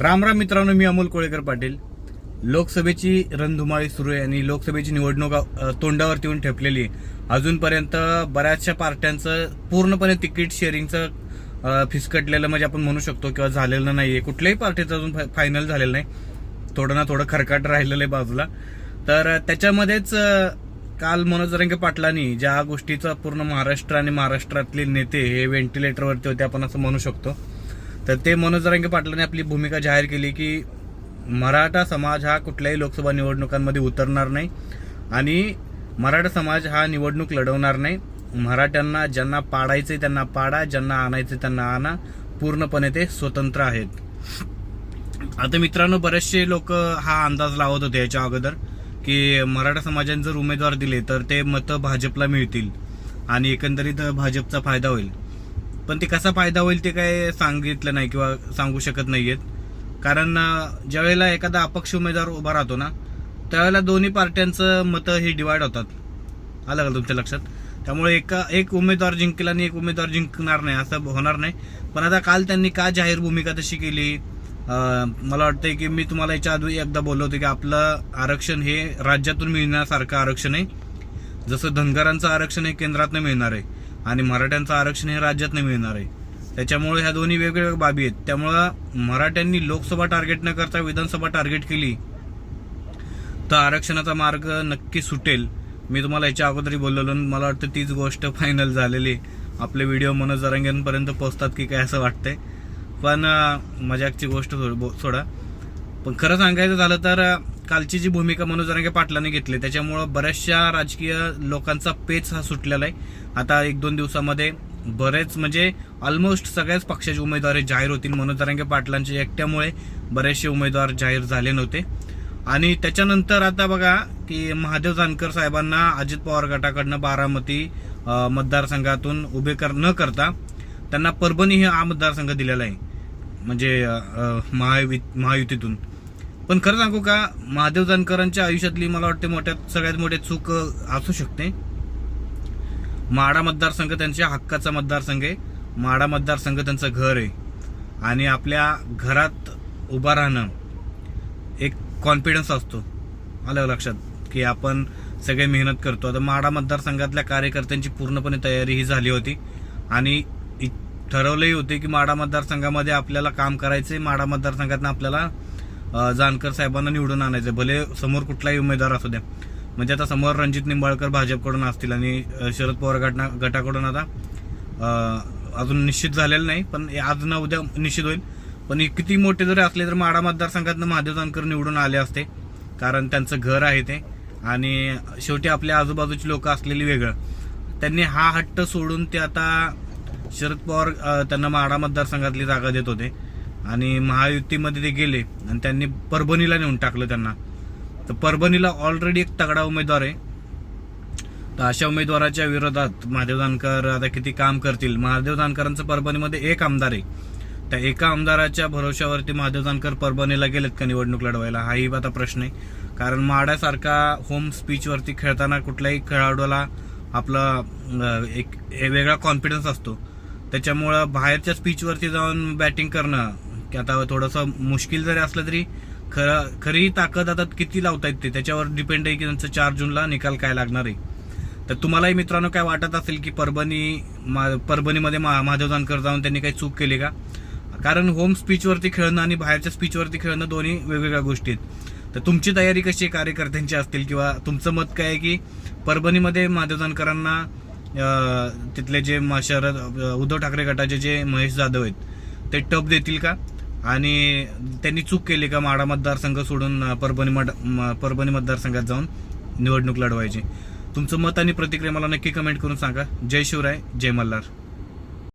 राम राम मित्रांनो मी अमोल कोळेकर पाटील. लोकसभेची रणधुमाळी सुरू आहे आणि लोकसभेची निवडणूक तोंडावरती येऊन ठेपलेली आहे. अजूनपर्यंत बऱ्याचशा पार्ट्यांचं पूर्णपणे तिकीट शेअरिंगचं फिसकटलेलं म्हणजे आपण म्हणू शकतो किंवा झालेलं नाही आहे कुठल्याही पार्टीचं अजून फायनल झालेलं नाही. थोडं ना थोडं खरकाट राहिलेलं आहे बाजूला. तर त्याच्यामध्येच काल मनोज रंगे पाटलांनी ज्या गोष्टीचा पूर्ण महाराष्ट्र आणि महाराष्ट्रातले नेते हे व्हेंटिलेटरवरती होते आपण असं म्हणू शकतो. तर ते मनोज रंगे पाटलांनी आपली भूमिका जाहीर केली की मराठा समाज हा कुठल्याही लोकसभा निवडणुकांमध्ये उतरणार नाही आणि मराठा समाज हा निवडणूक लढवणार नाही. मराठ्यांना ज्यांना पाडायचे त्यांना पाडा ज्यांना आणायचे त्यांना आणा. पूर्णपणे ते स्वतंत्र आहेत. आता मित्रांनो बरेचसे लोक हा अंदाज लावत होते याच्या अगोदर की मराठा समाजाने जर उमेदवार दिले तर ते मतं भाजपला मिळतील आणि एकंदरीत भाजपचा फायदा होईल. पण ते कसा फायदा होईल ते काय सांगितलं नाही किंवा सांगू शकत नाहीयेत. कारण ज्यावेळेला एखादा अपक्ष उमेदवार उभा राहतो ना त्यावेळेला दोन्ही पार्ट्यांचं मतं हे डिवाइड होतात. आलं का तुमच्या लक्षात? त्यामुळे एका एक उमेदवार जिंकेल आणि एक उमेदवार जिंकणार नाही असं होणार नाही. पण आता काल त्यांनी का जाहीर भूमिका तशी केली? मला वाटतंय की मी तुम्हाला याच्या आधी एकदा बोललो होतो की आपलं आरक्षण हे राज्यातून मिळण्यासारखं आरक्षण आहे. जसं धनगरांचं आरक्षण हे केंद्रातनं मिळणार आहे. आणि मराठ्यांचं आरक्षण हे राज्यातनं मिळणार आहे. त्याच्यामुळे ह्या दोन्ही वेगवेगळ्या बाबी आहेत. त्यामुळं मराठ्यांनी लोकसभा टार्गेट न करता विधानसभा टार्गेट केली तर आरक्षणाचा मार्ग नक्की सुटेल. मी तुम्हाला याच्या अगोदरही बोललेलो मला वाटतं तीच गोष्ट फायनल झालेली. आहे. आपले व्हिडिओ मनोज जरांगेंपर्यंत पोहोचतात की काय असं वाटतंय. पण मजाकची गोष्ट बो- सोडा. पण खरं सांगायचं झालं तर कालची जी भूमिका मनोज जरांगे पाटलांनी घेतली त्याच्यामुळं बऱ्याचशा राजकीय लोकांचा पेच हा सुटलेला आहे. आता एक दोन दिवसामध्ये बरेच म्हणजे ऑलमोस्ट सगळ्याच पक्षाचे उमेदवार जाहीर होतील. मनोज जरांगे पाटलांच्या एकट्यामुळे बरेचसे उमेदवार जाहीर झाले नव्हते. आणि त्याच्यानंतर आता बघा की महादेव जानकर साहेबांना अजित पवार गटाकडनं बारामती मतदारसंघातून उभे कर न करता त्यांना परभणी हे हा मतदारसंघ दिलेला आहे. म्हणजे अं, महायुती महायुतीतून. पण खरं सांगू का महादेव जानकरांच्या आयुष्यातली मला वाटते मोठ्यात सगळ्यात मोठी चूक असू शकते. माडा मतदारसंघ त्यांच्या हक्काचा मतदारसंघ आहे. माडा मतदारसंघ त्यांचं घर आहे. आणि आपल्या घरात उभा राहणं एक कॉन्फिडन्स असतो. आलं लक्षात? की आपण सगळे मेहनत करतो. आता माडा मतदारसंघातल्या कार्यकर्त्यांची पूर्णपणे तयारी ही झाली होती. आणि इ- ठरवलंही होते की माडा मतदारसंघामध्ये आपल्याला काम करायचंय. माडा मतदारसंघातनं आपल्याला जानकर साहेबांना निवडून आणायचं भले समोर कुठलाही उमेदवार असू द्या. म्हणजे आता समोर रणजित निंबाळकर भाजपकडून असतील आणि शरद पवार गटा गटाकडून आता अजून निश्चित झालेलं नाही पण आज ना उद्या निश्चित होईल. पण हे किती मोठे जरी असले तर माडा मतदारसंघातनं महादेव जानकर निवडून आले असते. कारण त्यांचं घर आहे ते. आणि शेवटी आपल्या आजूबाजूची लोक असलेली वेगळं. त्यांनी हा हट्ट सोडून ते आता शरद पवार त्यांना माडा मतदारसंघातली जागा देत होते. आणि महायुतीमध्ये ते गेले आणि त्यांनी परभणीला नेऊन टाकलं त्यांना. तर परभणीला ऑलरेडी एक तगडा उमेदवार आहे. तर अशा उमेदवाराच्या विरोधात महादेव जानकर आता किती काम करतील? महादेव जानकरांचं परभणीमध्ये एक आमदार आहे. त्या एका आमदाराच्या भरोश्यावरती महादेव जानकर परभणीला गेलेत का निवडणूक लढवायला? हाही आता प्रश्न आहे. कारण माड्यासारखा होम स्पीचवरती खेळताना कुठल्याही खेळाडूला आपला एक वेगळा कॉन्फिडन्स असतो. त्याच्यामुळं बाहेरच्या स्पीचवरती जाऊन बॅटिंग करणं की आता थोडंसं मुश्किल जरी असलं तरी खरं खरी ताकद आता किती लावता येते त्याच्यावर डिपेंड आहे की त्यांचं चार जूनला निकाल काय लागणार आहे? तर तुम्हालाही मित्रांनो काय वाटत असेल की परभणी मा- परभणीमध्ये मा- महादेव जानकर जाऊन त्यांनी काही चूक केली का? कारण होम स्पीचवरती खेळणं आणि बाहेरच्या स्पीचवरती खेळणं दोन्ही वेगवेगळ्या गोष्टी आहेत. तर तुमची तयारी कशी आहे? कार्यकर्त्यांची असतील किंवा तुमचं मत काय आहे की परभणीमध्ये महादेव जानकरांना तिथले जे शरद उद्धव ठाकरे गटाचे जे महेश जाधव आहेत ते टप देतील का? आणि त्यांनी चूक केली का माडा मतदारसंघ सोडून परभणी मड- म- परभणी मतदारसंघात जाऊन निवडणूक लढवायची. तुमचं मत आणि प्रतिक्रिया मला नक्की कमेंट करून सांगा. जय शिवराय जय मल्हार.